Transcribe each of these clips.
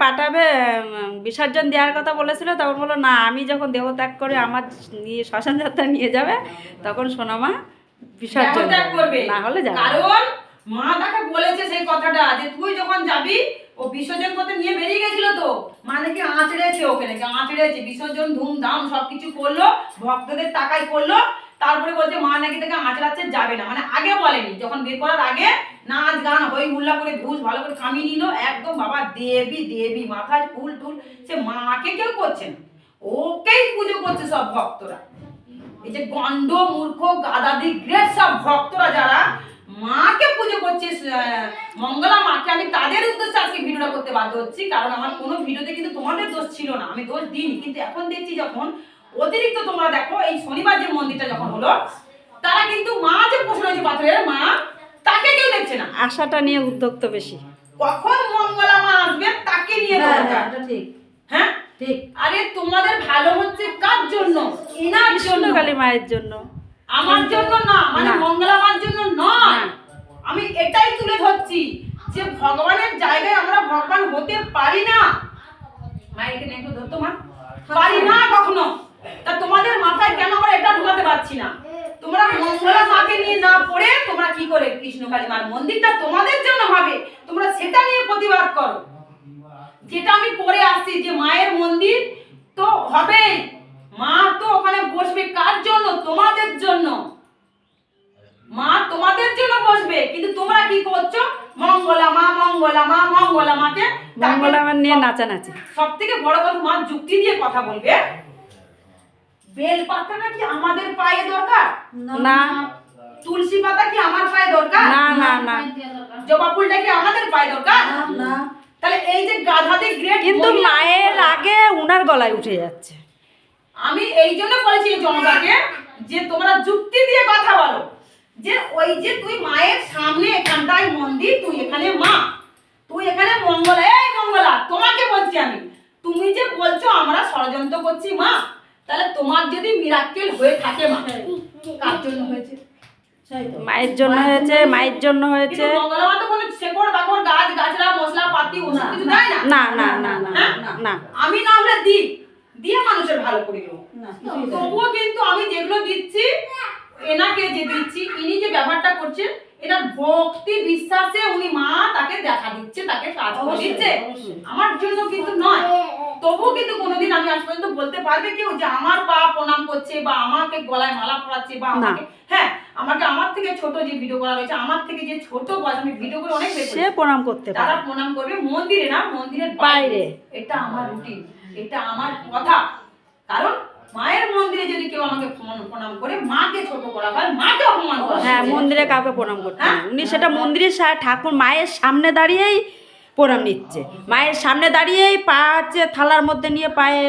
পাঠাবে বিসর্জন দেওয়ার কথা বলেছিল তখন বলল না আমি যখন দেহত্যাগ করে আমার নিয়ে শ্মশান যাত্রা নিয়ে যাবে তখন সোনামা বিসর্জন করবে। না হলে যাবে কারণ মা তাকে বলেছে সেই কথাটা যে তুই যখন যাবি ও বিসর্জন করতে নিয়ে বেরিয়ে গেছিল তো। মা নাকি আঁচড়েছে ওকে নাকি? আঁচড়েছে, বিসর্জন, ধুমধাম, সবকিছু করল, ভক্তদের টাকায় করল, তারপরে বলছে, মা নাকি তাকে আঁচড়াচ্ছে যাবে না। মানে আগে বলেনি, যখন বের করার আগে নাচ, গান, হই হুল্লা করে ঘুষ ভালো করে কামিয়ে নিল, একদম বাবা দেবী দেবী, মাথায় ফুল টুল, সে মাকে কেউ করছে না। ওকেই পুজো করছে সব ভক্তরা। এই যে গন্ড, মূর্খ, গাদাদি, গ্রেট সব ভক্তরা যারা মাকে পুজো করছে আহ, মঙ্গলা মাকে? আমি তাদের উদ্দেশ্যে আজকে ভিডিওটা করতে বাধ্য হচ্ছি কারণ আমার কোনো ভিডিওতে কিন্তু তোমাদের দোষ ছিল না। আমি দোষ দিইনি কিন্তু এখন দেখছি যখন অতিরিক্ত তোমরা দেখো এই শনিবার যে মন্দিরটা যখন হলো তারা কিন্তু মা যে বসে রয়েছে পাথরের মা তাকে কেউ দেখছে না। আশাটা নিয়ে উদ্যোক্ত বেশি। কখন মঙ্গলা মা আসবে তাকে নিয়ে হ্যাঁ হ্যাঁ, এটা ঠিক। হ্যাঁ? ঠিক। আরে তোমাদের ভালো হচ্ছে কার জন্য? এনার জন্য। কৃষ্ণকালী মায়ের জন্য। আমার জন্য না মানে। মঙ্গলামার জন্য নয় আমি এটাই তুলে ধরছি যে ভগবানের জায়গায় আমরা ভগবান হতে পারি না। মা এখানে একটু ধরতো মা। পারি না কখনো। তা তোমাদের মাথায় কেন আমরা এটা ঢুকাতে পারছি না? তোমরা মঙ্গলা মাকে নিয়ে না পড়ে তোমরা কি করে কৃষ্ণকালী মার মন্দিরটা তোমাদের জন্য হবে তোমরা সেটা নিয়ে প্রতিবাদ করো। যেটা আমি করে আসছি যে মায়ের মন্দির তো হবে মা তো ওখানে বসবে কার জন্য? তোমাদের জন্য। মা তোমাদের জন্য বসবে কিন্তু তোমরা কি করছ? মঙ্গলা মা মঙ্গলা মা মঙ্গলা মাকে মঙ্গলা আমার নিয়ে নাচানাচি। সব থেকে বড় কথা মা যুক্তি দিয়ে কথা বলবে। বেল পাতাটা কি আমাদের পায়ে দরকার? না। তুলসী পাতা কি আমার পায়ে দরকার? না না না। জবা ফুলটা কি আমাদের পায়ে দরকার? না, না। তাহলে এই যে গাধাতে গ্রেট কিন্তু মায়ের আগে উনার গলায় উঠে যাচ্ছে। আমি এই জন্য বলেছি এই জনতাকে যে তোমরা যুক্তি দিয়ে কথা বলো। যে ওই যে তুই মায়ের সামনে এখানটায় মন্দির তুই এখানে মা। তুই এখানে মঙ্গলা। এই মঙ্গলা তোমাকে বলছি আমি। তুমি যে বলছো আমরা ষড়যন্ত্র করছি মা। তাহলে তোমার যদি মিরাক্কেল হয়ে থাকে মা। কার জন্য হয়েছে? মায়ের জন্য হয়েছে মায়ের জন্য হয়েছে। না না না? না না হ্যাঁ? না। আমি না হলে দিই। দিয়ে মানুষের ভালো করে। তবুও কিন্তু আমি যেগুলো দিচ্ছি এনাকে যে দিচ্ছি ইনি যে ব্যবহারটা করছেন এনার ভক্তি বিশ্বাসে উনি মা তাকে দেখা দিচ্ছে তাকে কাজ করে দিচ্ছে। আমার জন্য কিন্তু নয়। তবুও কিন্তু কোনোদিন আমি আজ পর্যন্ত বলতে পারবে কেউ যে আমার পা প্রণাম করছে বা আমাকে গলায় মালা পরাচ্ছে বা আমাকে হ্যাঁ আমাকে আমার থেকে ছোট যে ভিডিও করা হয়েছে আমার থেকে যে ছোট বয়স আমি ভিডিও করে অনেক সে প্রণাম করতে তারা প্রণাম করবে মন্দিরে না মন্দিরের বাইরে। এটা আমার রুটিন এটা আমার কথা। কারণ মায়ের মন্দিরে যদি কেউ আমাকে প্রণাম- করে মাকে ছোট করা হয় মাকে অপমান করা হ্যাঁ। মন্দিরে কাউকে প্রণাম করতে হ্যাঁ? উনি সেটা মন্দিরের ঠাকুর মায়ের সামনে দাঁড়িয়েই প্রণাম নিচ্ছে। মায়ের সামনে দাঁড়িয়েই পা হচ্ছে থালার মধ্যে নিয়ে পায়ে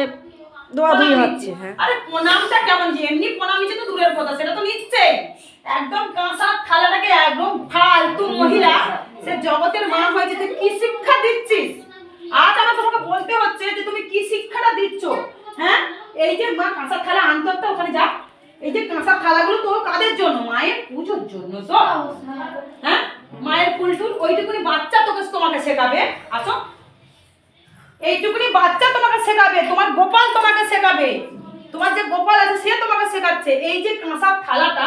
দোয়া ধুই হচ্ছে হ্যাঁ। আরে প্রণামটা কেমন যে? এমনি প্রণাম নিচ্ছে তো দূরের কথা সেটা তো নিচ্ছে একদম কাঁসার থালাটাকে একদম ফালতু মহিলা সে জগতের মা হয়েছে তুই কি শিক্ষা দিচ্ছিস? আজ আমার তোমাকে বলতে হচ্ছে যে তুমি কি শিক্ষাটা দিচ্ছ হ্যাঁ? এই যে মা কাঁসার থালা আনতো একটা ওখানে যা। এই যে কাঁসার থালাগুলো তো কাদের জন্য? মায়ের পুজোর জন্য তো। হ্যাঁ? মায়ের ফুল টুল ওইটুকুনি বাচ্চা তোকে তোমাকে শেখাবে। আসো। এইটুকুনি বাচ্চা তোমাকে শেখাবে তোমার গোপাল তোমাকে শেখাবে। তোমার যে গোপাল আছে সে তোমাকে শেখাচ্ছে। এই যে কাঁসার থালাটা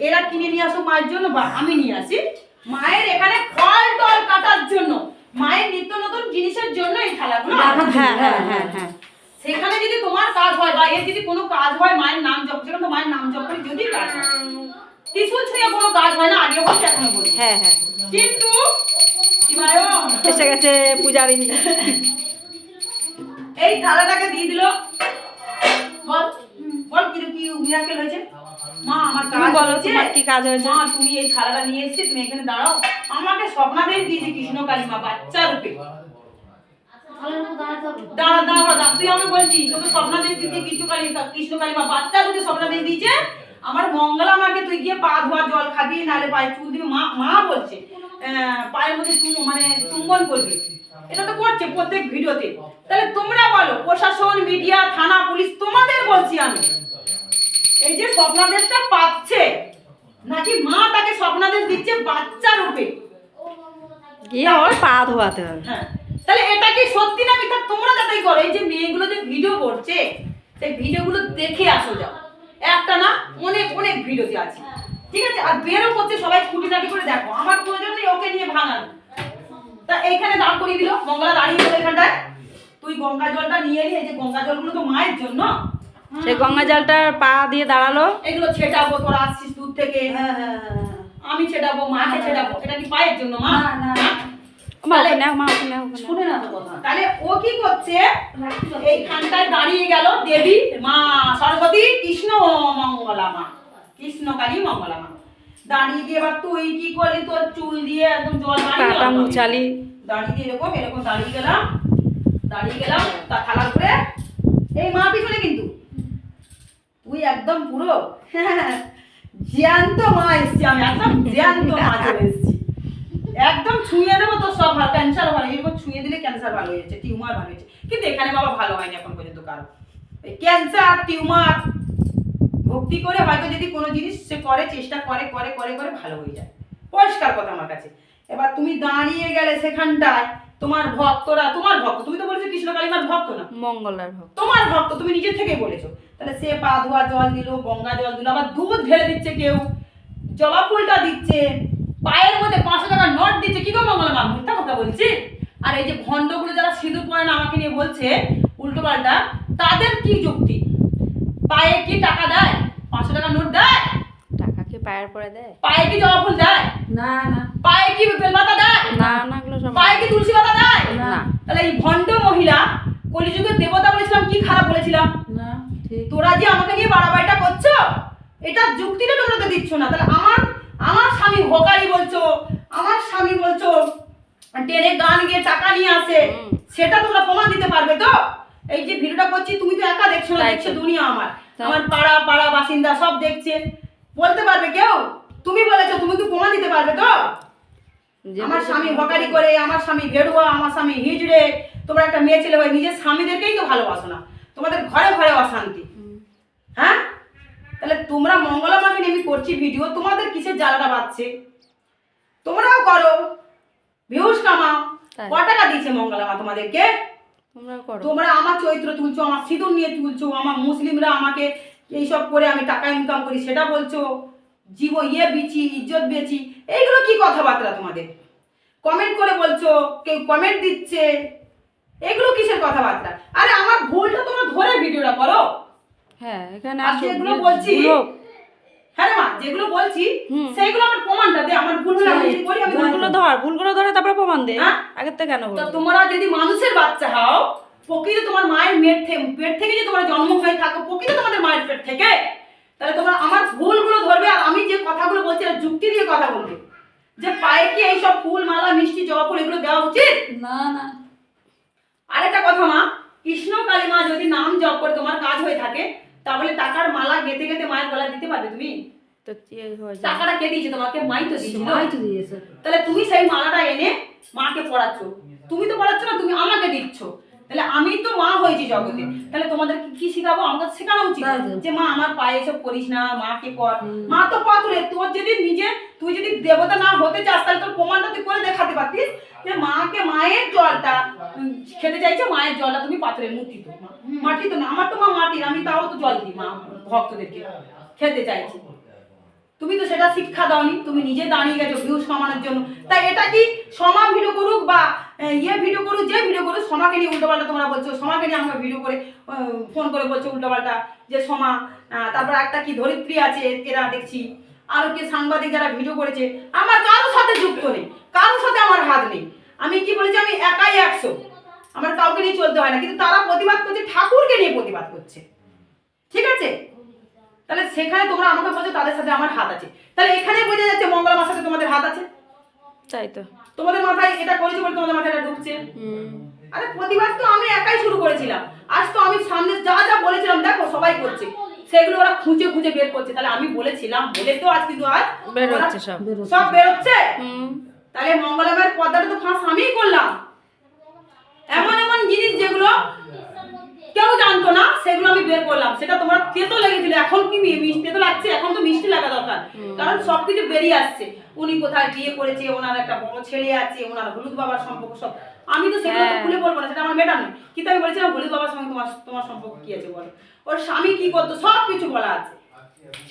এরা কিনে নিয়ে আসো মায়ের জন্য বা আমি নিয়ে আসি। মায়ের এখানে ফল টল কাটার জন্য মায়ের নিত্য নতুন জিনিসের জন্য এই থালাগুলো হ্যাঁ হ্যাঁ। হ্যাঁ হ্যাঁ সেখানে যদি তোমার কাজ হয় বা এর যদি কোনো কাজ হয় মায়ের নাম জপ সেখানে তো মায়ের নাম জপ করে যদি কাজ হয়। ত্রিশুল ছুঁয়ে কোনো কাজ হয় না আগে বলছি এখনও বলি। হ্যাঁ হ্যাঁ। কিন্তু এসে গেছে পূজারিনী এই থালাটাকে দিয়ে দিল। বল বল কি কি মিরাকেল হয়েছে? মা আমার তুমি কাজ বলো তোমার কি কাজ হয়েছে? মা তুমি এই থালাটা নিয়ে এসেছি তুমি এখানে দাঁড়াও। আমাকে স্বপ্নাদেশ দিয়েছে কৃষ্ণ কালিমা বাচ্চা রূপে। দাঁড়া দাঁড়া দাঁড়া তুই আমি বলছি তোকে স্বপ্নাদেশ দিতে কৃষ্ণ কালী কৃষ্ণ কালিমা বাচ্চা রূপে স্বপ্নাদেশ দিয়েছে? আমার মঙ্গলা মাকে তুই গিয়ে পা ধোয়া জল খাবিয়ে নালে পায়ে চুল দিবি। মা মা বলছে পায়ের মধ্যে চুম মানে চুম্বন করবে। এটা তো করছে প্রত্যেক ভিডিওতে। তাহলে তোমরা বলো প্রশাসন মিডিয়া থানা পুলিশ তোমাদের বলছি আমি এই যে স্বপ্নাদেশটা পাচ্ছে নাকি মা তাকে স্বপ্নাদেশ দিচ্ছে বাচ্চা রূপে? গিয়ে ওর পা ধোয়াতে হবে। হ্যাঁ তাহলে এটা কি সত্যি না মিথ্যা? তোমরা যাচাই করো। এই যে মেয়েগুলো যে ভিডিও করছে সেই ভিডিওগুলো দেখে আসো যাও। একটা না অনেক অনেক ভিডিওতে আছে। ঠিক আছে? আর বেরো করছে সবাই খুঁটিনাটি করে দেখো। আমার প্রয়োজন নেই ওকে নিয়ে ভাঙানো। তা এইখানে দাঁড় করিয়ে দিল। মঙ্গলা দাঁড়িয়ে গেল এখানটায়। তুই গঙ্গা জলটা নিয়ে এলি এই যে গঙ্গা জলগুলো তো মায়ের জন্য। সেই গঙ্গা জলটার পা দিয়ে দাঁড়াল। এগুলো ছেটাবো তোরা আসছিস দূর থেকে। আমি ছেটাবো মাকে ছেটাবো। এটা কি পায়ের জন্য মা? মা শুনে না তো কথা। তাহলে ও কি করছে? এইখানটায় দাঁড়িয়ে গেল দেবী মা সরস্বতী কৃষ্ণ মঙ্গলা মা। মঙ্গলা দাঁড়িয়ে দিয়ে এবার তুই কি করলি? তোর চুল দিয়ে একদম জল দাঁড়িয়ে দিয়ে এরকম এরকম দাঁড়িয়ে গেলাম। দাঁড়িয়ে গেলাম তা থালার উপরে এই মা পিছনে কিন্তু। তুই একদম পুরো জ্যান্ত মা এসছি আমি একদম জ্যান্ত মা চলে এসছি। একদম ছুঁয়ে দেবো তো সব ভালো ক্যান্সার ভালো এরকম ছুঁয়ে দিলে ক্যান্সার ভালো হয়েছে টিউমার ভালো হয়েছে। কিন্তু এখানে বাবা ভালো হয়নি এখন পর্যন্ত কারও। এই ক্যান্সার টিউমার ভক্তি করে হয়তো যদি কোনো জিনিস সে করে চেষ্টা করে করে করে করে ভালো হয়ে যায়। পরিষ্কার কথা আমার কাছে। এবার তুমি দাঁড়িয়ে গেলে সেখানটায় তোমার ভক্তরা তোমার ভক্ত তুমি তো বলেছ কৃষ্ণ কালিমার ভক্ত না? মঙ্গলার ভক্ত। তোমার ভক্ত তুমি নিজের থেকে বলেছ। তাহলে সে পা ধোয়া জল দিল গঙ্গা জল দিল আবার দুধ ঢেলে দিচ্ছে কেউ জবা ফুলটা দিচ্ছে পায়ের মধ্যে পাঁচশো টাকা নোট দিচ্ছে। কি গো মঙ্গলা মা মিথ্যা কথা বলছি? আর এই যে ভণ্ডগুলো যারা সিঁদুর পরে না আমাকে নিয়ে বলছে উল্টো পাল্টা তাদের কি যুক্তি? পায়ে কি টাকা দেয়? পাঁচশো টাকা নোট দেয়? টাকা কি পায়ের পরে দেয়? পায়ে কি জবা ফুল দেয়? না না। পায়ে কি বেলপাতা দেয়? না না সব পায়ে কি তুলসী পাতা দেয়? না। তাহলে এই ভণ্ড মহিলা কলিযুগের দেবতা বলেছিলাম কি খারাপ বলেছিলাম? না ঠিক। তোরা যে আমাকে নিয়ে বাড়াবাড়িটা করছ এটা যুক্তিটা তোমরা তো দিচ্ছ না। তাহলে আমার আমার স্বামী হোকারি বলছো আমার স্বামী বলছো ট্রেনে গান গিয়ে টাকা নিয়ে আসে সেটা তোমরা প্রমাণ দিতে পারবে তো? এই যে ভিডিওটা করছি তুমি তো একা দেখছ না দেখছ দুনিয়া আমার। আমার পাড়া পাড়া বাসিন্দা সব দেখছে। বলতে পারবে কেউ? তুমি বলেছ তুমি কি প্রমাণ দিতে পারবে তো? আমার স্বামী হকারি করে আমার স্বামী ভেড়ুয়া আমার স্বামী হিজড়ে তোমরা একটা মেয়ে ছেলে হয়ে নিজের স্বামীদেরকেই তো ভালোবাসো না। তোমাদের ঘরে ঘরে অশান্তি। হ্যাঁ? তাহলে তোমরা মঙ্গলা মাকে নিয়ে আমি করছি ভিডিও তোমাদের কিসের জ্বালাটা বাজছে? তোমরাও করো। ভিউজ কামাও তাই। ক টাকা দিয়েছে মঙ্গলা মা তোমাদেরকে তোমরা তোমরা আমার চরিত্র তুলছো আমার সিঁদুর নিয়ে তুলছো আমার মুসলিমরা আমাকে এইসব করে আমি টাকা ইনকাম করি সেটা বলছো। জীব ইয়ে বিচি ইজ্জত বেচি এইগুলো কি কথাবার্তা তোমাদের? কমেন্ট করে বলছো কেউ কমেন্ট দিচ্ছে এগুলো কিসের কথাবার্তা? আরে আমার ভুলটা তোমরা ধরে ভিডিওটা করো। হ্যাঁ এখানে আর যেগুলো বলছি, হ্যাঁ মা যেগুলো বলছি সেইগুলো আমার প্রমাণটা দে আমার ভুল হলে আমি যদি বলি আমি ভুলগুলো ধর ভুলগুলো ধরে তারপরে প্রমাণ দে। হ্যাঁ? আগের কেন তো তোমরা যদি মানুষের বাচ্চা হও প্রকৃত তোমার মায়ের মেট থেকে পেট থেকে যদি তোমার জন্ম হয়ে থাকো প্রকৃত তোমাদের মায়ের পেট থেকে তাহলে তোমরা আমার ভুলগুলো ধরবে আর আমি যে কথাগুলো বলছি আর যুক্তি দিয়ে কথা বলবে। যে পায়ে কি এইসব ফুল মালা মিষ্টি জবা ফুল এগুলো দেওয়া উচিত? না না। আরেকটা কথা মা কৃষ্ণ কালী মা যদি নাম জপ করে তোমার কাজ হয়ে থাকে তাহলে টাকার মালা গেতে গেতে মায়ের গলা দিতে পারবে তুমি? তো কি যায়? টাকাটা কে দিয়েছে তোমাকে? মাই তো দিয়েছে তাহলে তুমি সেই মালাটা এনে মাকে পড়াচ্ছ। তুমি তো পড়াচ্ছ না তুমি আমাকে দিচ্ছ। তাহলে আমি তো মা হয়েছি জগতে। তাহলে তোমাদের কি- কি শেখাবো? আমাকে শেখানো উচিত যে মা আমার পায়ে এসব করিস না মাকে কর মা তো পাথরে তোর। যদি নিজে তুই যদি দেবতা না হতে চাস, তাহলে তোর প্রমাণটা তুই করে দেখাতে পারতিস যে মাকে মায়ের জলটা খেতে চাইছে মায়ের জলটা তুমি পাথরে মুটি তো। মাটি তো না, আমার তো মা মাটির আমি তাও তো জল দিই মা, ভক্তদেরকে খেতে চাইছি। তুমি তো সেটা শিক্ষা দাওনি, তুমি নিজে দাঁড়িয়ে গেছো ভিউজ কমানোর জন্য। তাই এটা কি সমা ভিডিও করুক বা ইয়ে ভিডিও করুক, যে ভিডিও করুক, সমাকে নিয়ে উল্টোপাল্টা তোমরা বলছো, সমাকে নিয়ে আমাকে ভিডিও করে ফোন করে বলছো উল্টোপাল্টা যে সমা তারপর একটা কি ধরিত্রী আছে, এরা দেখছি। আরও কে সাংবাদিক যারা ভিডিও করেছে আমার কারোর সাথে যুক্ত নেই কারোর সাথে আমার হাত নেই। আমি কি বলেছি আমি একাই একশো। আমার কাউকে নিয়ে চলতে হয় না কিন্তু তারা প্রতিবাদ করছে ঠাকুরকে নিয়ে প্রতিবাদ করছে। ঠিক আছে? তাহলে সেখানে তোমরা আমাকে বলছো তাদের সাথে আমার হাত আছে। তাহলে এখানে বোঝা যাচ্ছে মঙ্গলা মার সাথে তোমাদের হাত আছে। তাই তো। তোমাদের মাথায় এটা করেছে বলে তোমাদের মাথায় এটা ঢুকছে। আরে প্রতিবাদ তো আমি একাই শুরু করেছিলাম। আজ তো আমি সামনে যা যা বলেছিলাম দেখো সবাই করছে সেগুলো ওরা খুঁজে খুঁজে বের করছে। তাহলে আমি বলেছিলাম বলে তো আজ কিন্তু আজ বের হচ্ছে সব। বেরোচ্ছে। সব বেরোচ্ছে? তাহলে মঙ্গলামের পর্দাটা তো ফাঁস আমিই করলাম। এমন এমন জিনিস যেগুলো কেউ জানতো না সেগুলো আমি বের করলাম। সেটা তোমার তেতো লেগেছিল এখন কি মিষ্টি তো লাগছে? এখন তো মিষ্টি লাগা দরকার। কারণ সবকিছু বেরিয়ে আসছে। উনি কোথায় বিয়ে করেছে ওনার একটা বড় ছেলে আছে ওনার হলুদ বাবার সম্পর্ক সব। আমি তো সেগুলো তো হ্যাঁ। খুলে বলব না সেটা আমার ম্যাডাম নয়। কিন্তু আমি বলেছিলাম হলুদ বাবার সঙ্গে তোমার তোমার সম্পর্ক কি আছে বলো? ওর স্বামী কি করতো? সব কিছু বলা আছে।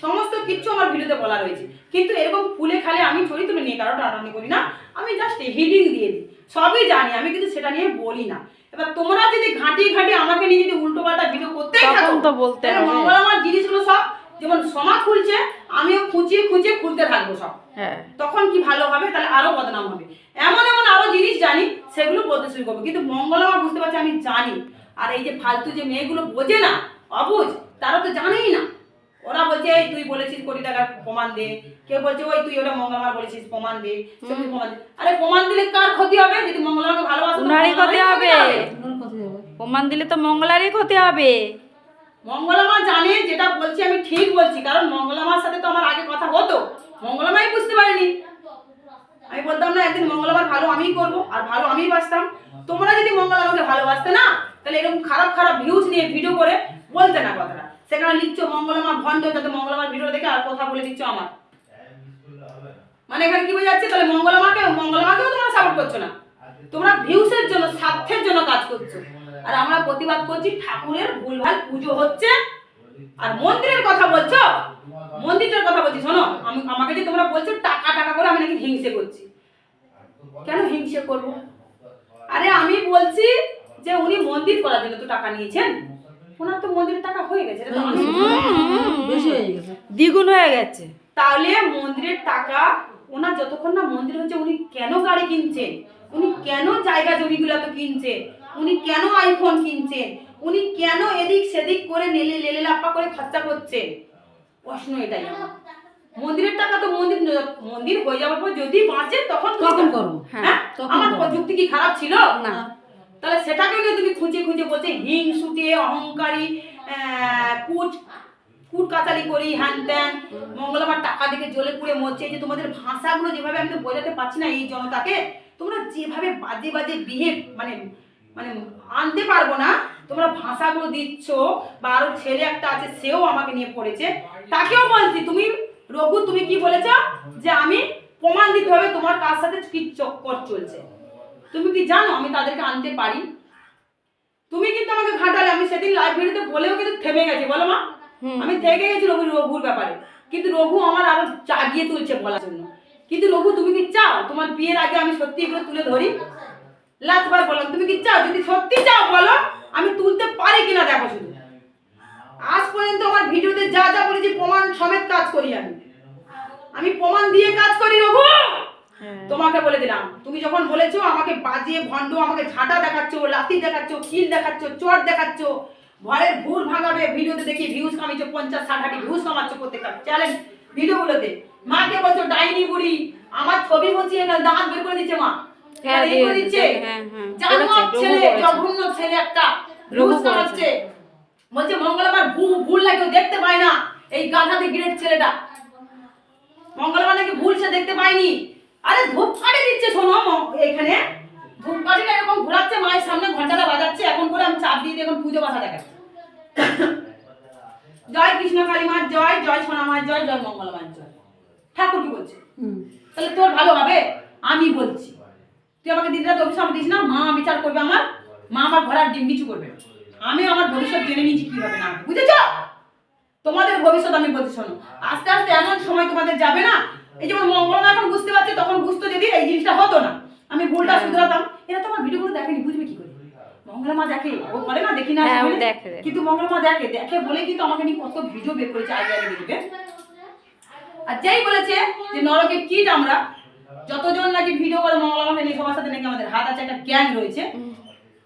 সমস্ত কিচ্ছু আমার ভিডিওতে বলা রয়েছে। কিন্তু এরকম ফুলে খালে আমি ছড়ি তুলে নিয়ে কারও টানাটানি করি না। আমি জাস্ট হিডিং দিয়ে দিই। সবই জানি আমি কিন্তু সেটা নিয়ে বলি না। এবার তোমরা যদি ঘাঁটি ঘাঁটি আমাকে নিয়ে যদি উল্টো পাল্টা ভিডিও করতেই থাকো তো বলতে। আমার জিনিসগুলো সব যেমন সমা খুলছে আমিও খুঁচিয়ে খুঁচিয়ে খুলতে থাকব সব। হ্যাঁ। তখন কি ভালো হবে? তাহলে আরও বদনাম হবে। এমন এমন আরও জিনিস জানি সেগুলো বলতে শুরু করব। কিন্তু মঙ্গলমা বুঝতে পারছি আমি জানি। আর এই যে ফালতু যে মেয়েগুলো বোঝে না অবুঝ তারা তো জানেই না। ওরা বলছে এই তুই বলেছিস কোটি টাকার প্রমাণ দে। কেউ বলছে ওই তুই ওটা মঙ্গলবার বলেছিস প্রমাণ দে। প্রমাণ দে। আরে প্রমাণ দিলে কার ক্ষতি হবে? যদি মঙ্গলমাকে ভালোবাসো ক্ষতি হবে। প্রমাণ দিলে তো মঙ্গলারই ক্ষতি হবে। মঙ্গলমা জানে, যেটা বলছি আমি ঠিক বলছি, কারণ মঙ্গলমার সাথে তো আমার আগে কথা হতো। মঙ্গলমাই বুঝতে পারিনি। আমি বলতাম না, একদিন মঙ্গলবার ভালো আমিই করব, আর ভালো আমিই বাসতাম তোমরা যদি মঙ্গলমাকে ভালোবাসতে না, তাহলে এরকম খারাপ খারাপ ভিউজ নিয়ে ভিডিও করে বলতে না কথাটা। সেখানে লিখছো মঙ্গলমা ভণ্ড, যাতে মঙ্গলমার ভিডিও দেখে আর কথা বলে দিচ্ছ আমার। মানে এখানে কি বোঝাচ্ছে? তাহলে মঙ্গলমাকে, মঙ্গলমাকেও তোমরা সাপোর্ট করছ না। তোমরা ভিউসের জন্য, স্বার্থের জন্য কাজ করছ। আর আমরা প্রতিবাদ করছি ঠাকুরের ভুলভাল পুজো হচ্ছে। আর মন্দিরের কথা বলছো? মন্দিরটার কথা বলছি শোনো আমাকে যে তোমরা বলছো টাকা টাকা করে আমি নাকি হিংসে করছি। কেন হিংসে করব? আরে আমি বলছি যে উনি মন্দির করার জন্য তো টাকা নিয়েছেন। ওনার তো মন্দিরের টাকা হয়ে গেছে। দ্বিগুণ হয়ে গেছে। তাহলে মন্দিরের টাকা ওনার যতক্ষণ না মন্দির হচ্ছে উনি কেন গাড়ি কিনছেন? উনি কেন জায়গা জমিগুলো তো কিনছেন? উনি কেন আইফোন কিনছেন? উনি কেন এদিক সেদিক করে নেলে লেলে লাপ্পা করে খরচা করছেন? প্রশ্ন এটাই মন্দিরের টাকা তো মন্দির মন্দির হয়ে যাওয়ার পর যদি বাঁচে তখন তখন করো হ্যাঁ আমার প্রযুক্তি কি খারাপ ছিল? না। তাহলে সেটাকে নিয়ে তুমি খুঁজে খুঁজে বলছে হিংসুটে অহংকারী কুট কুট কাচালি করি হ্যান ত্যান। মঙ্গলবার টাকা দিকে জ্বলে পুড়ে মরছে। যে তোমাদের ভাষাগুলো যেভাবে আমি তো বোঝাতে পারছি না এই জনতাকে তোমরা যেভাবে বাজে বাজে বিহেভ মানে মানে আনতে পারব না। তোমরা ভাষাগুলো দিচ্ছ বা আরও ছেলে একটা আছে সেও আমাকে নিয়ে পড়েছে। তাকেও বলছি তুমি রঘু তুমি কি বলেছ? যে আমি প্রমাণ দিতে হবে তোমার কার সাথে কি চক্কর চলছে। তুমি কি জানো আমি তাদেরকে আনতে পারি? তুমি কিন্তু আমাকে ঘাটালে আমি সেদিন লাইভ ভিডিওতে বলেও কিন্তু থেমে গেছি বলো মা। আমি থেকে গেছি রঘু রঘুর ব্যাপারে। কিন্তু রঘু আমার আরও জাগিয়ে তুলছে বলার জন্য। কিন্তু রঘু তুমি কি চাও? তোমার বিয়ের আগে আমি সত্যি এগুলো তুলে ধরি? লাস্টবার বললাম তুমি কি চাও? যদি সত্যি চাও বলো আমি তুলতে পারি কিনা দেখো শুধু। আজ পর্যন্ত আমার ভিডিওতে যা যা বলেছি প্রমাণ সমেত কাজ করি আমি। আমি প্রমাণ দিয়ে কাজ করি রঘু! হ্যাঁ। তোমাকে বলে দিলাম তুমি যখন বলেছ আমাকে বাজিয়ে ভণ্ড আমাকে ঝাঁটা দেখাচ্ছ লাথি দেখাচ্ছ কিল দেখাচ্ছ চট দেখাচ্ছ ঘরের ভুল ভাঙাবে ভিডিওতে দেখি ভিউজ কামিয়েছো পঞ্চাশ ষাট হাটি ভিউজ কামাচ্ছ প্রত্যেকটা চ্যালেঞ্জ ভিডিওগুলোতে। মাকে বলছো ডাইনি বুড়ি আমার ছবি বসিয়ে দাঁত বের করে দিচ্ছে মা। হ্যাঁ, দিচ্ছে হ্যাঁ, হ্যাঁ, জানোয়ার করেছে, রঘু ছেলে জঘন্য ছেলে একটা। রঘু ভিউজ করেছে। কামাচ্ছে বলছে মঙ্গলবার ভুল ভুল লাগে দেখতে পায় না এই গাধাতে গ্রেট ছেলেটা? মঙ্গলবার নাকি ভুল সে দেখতে পায়নি। আরে ধূপকাঠি দিচ্ছে শোনো ম- এখানে। ধূপকাঠিটা এরকম ঘোরাচ্ছে মায়ের সামনে ঘন্টাটা বাজাচ্ছে। এখন করে আমি চাপ দিয়ে দিয়ে এখন পুজো বাসা দেখাচ্ছি। জয় কৃষ্ণ কালী মার জয় জয় সোনা মার জয় জয় মঙ্গলমার জয়। ঠাকুর কি বলছে? তাহলে তোর ভালো হবে? আমি বলছি। তুই আমাকে দিদি রাত অভিশাপ দিস না মা বিচার করবে আমার মা আমার ঘোড়ার ডিম কিছু করবে আমি আমার ভবিষ্যৎ জেনে নিয়েছি কি হবে না বুঝেছ? তোমাদের ভবিষ্যৎ আমি বলছি শোনো। আস্তে আস্তে এমন সময় তোমাদের যাবে না এই যেমন মঙ্গলমা এখন বুঝতে পারছে তখন বুঝতো যদি এই জিনিসটা হতো না। আমি ভুলটা হ্যাঁ। শুধরাতাম। এরা তো আমার ভিডিওগুলো দেখেনি বুঝবে কি করে? মঙ্গলমা দেখে ও করে না দেখি না হ্যাঁ, ও বলে। দেখে, দেখে। কিন্তু মঙ্গলমা দেখে দেখে বলে কিন্তু আমাকে নিয়ে কত ভিডিও বের করেছে আগে আগে দেখবে আর যেই বলেছে যে নরকে কীট আমরা যতজন নাকি ভিডিও করে মঙ্গলমাকে নিয়ে সবার সাথে নাকি আমাদের হাত আছে একটা গ্যাং রয়েছে।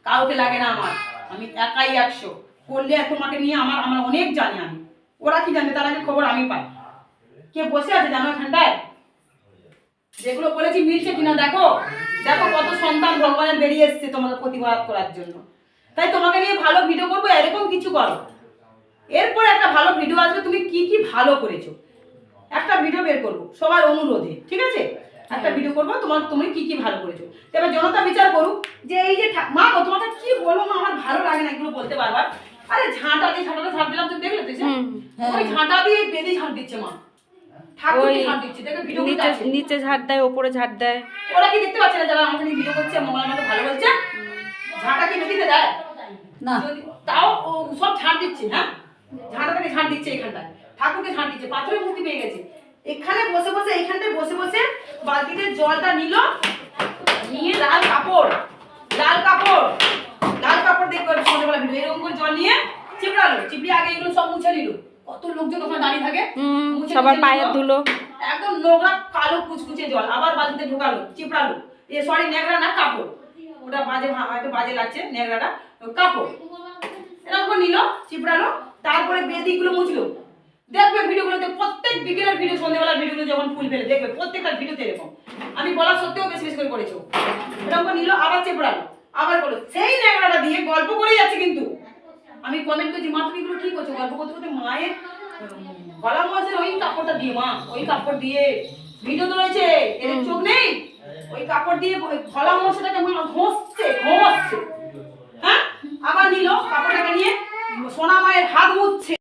কাউকে লাগে না আমার। আমি একাই একশো। করলে তোমাকে নিয়ে আমার আমার অনেক জানি আমি। ওরা কি জানবে তার আগে খবর আমি পাই। কে বসে আছে জানো এখানটায়? যেগুলো বলেছি মিলছে কিনা দেখো? দেখো কত সন্তান ভগবানের বেরিয়ে এসছে তোমাকে প্রতিবাদ করার জন্য। তাই তোমাকে নিয়ে ভালো ভিডিও করব এরকম কিছু করো। এরপরে একটা ভালো ভিডিও আসবে তুমি কি কি ভালো করেছ। একটা ভিডিও বের করব সবার অনুরোধে ঠিক আছে? একটা ভিডিও করব তোমার তুমি কি কি ভালো করেছ। এবার জনতা বিচার করুক যে এই যে মা গো তোমাকে কি বলব মা আমার ভালো লাগে না এগুলো বলতে বারবার। আরে ঝাঁটা দিয়ে ঝাঁটাটা ঝাঁট দিলাম তুমি দেখলে তো ওই ঝাঁটা দিয়ে বেঁধে ঝাঁট দিচ্ছে মা। ঝাঁট দিচ্ছে দেখো ভিডিও নিচে নিচে ঝাড় দেয় ওপরে ঝাড় দেয়। ওরা কি দেখতে পাচ্ছে না যারা আমাকে ভিডিও করছে মঙ্গল আমাকে ভালো বলছে? ঝাঁটা কি মেদিতে দেয়? না। তাও ও সব ঝাড় দিচ্ছে হ্যাঁ? ঝাঁটাটাকে ঝাড় দিচ্ছে এখানটায়। ঠাকুরকে ঝাড় দিচ্ছে পাথরের মূর্তি পেয়ে গেছে। এখানে বসে বসে এইখানটায় বসে বসে বালতিতে জলটা নিল। নিয়ে লাল কাপড় লাল কাপড় লাল কাপড় দেখবে সন্ধ্যেবেলা ভিডিও। এরকম করে জল নিয়ে চিপড়ালো চিপড়িয়ে আগে এগুলো সব মুছে নিল। কত লোকজন ওখানে দাঁড়িয়ে থাকে সবার পায়ের ধুলো। একদম নোংরা কালো কুচকুচে জল আবার বালতিতে ঢোকালো চিপড়ালো। এ সরি ন্যাকড়া না কাপড়। ওটা বাজে হয়তো বাজে লাগছে ন্যাকড়াটা। কাপড়। এরকম নিল চিপড়ালো তারপরে বেদিগুলো মুছলো। দেখবে প্রত্যেক বিকেলের ভিডিও সন্ধ্যেবেলার ভিডিওগুলো যখন ফুল ফেলে, দেখবে প্রত্যেকটা ভিডিওতে এরকম। আমি বলা সত্ত্বেও বেশি বেশি করে করেছ। এরকম নিল, আবার চেপড়ালো, আবার করল। সেই ন্যাকড়াটা দিয়ে গল্প করে যাচ্ছে কিন্তু। আমি কমেন্ট করছি, মা, তুমি কি করছ? গল্প করতে করতে মায়ের গলা মশার ওই কাপড়টা দিয়ে, মা, ওই কাপড় দিয়ে ভিডিও তো রয়েছে এদের চোখ নেই? ওই কাপড় দিয়ে গলা মশাটাকে মা ঘষছে ঘষছে। হ্যাঁ? আবার নিল কাপড়টাকে নিয়ে, সোনা মায়ের হাত মুছছে।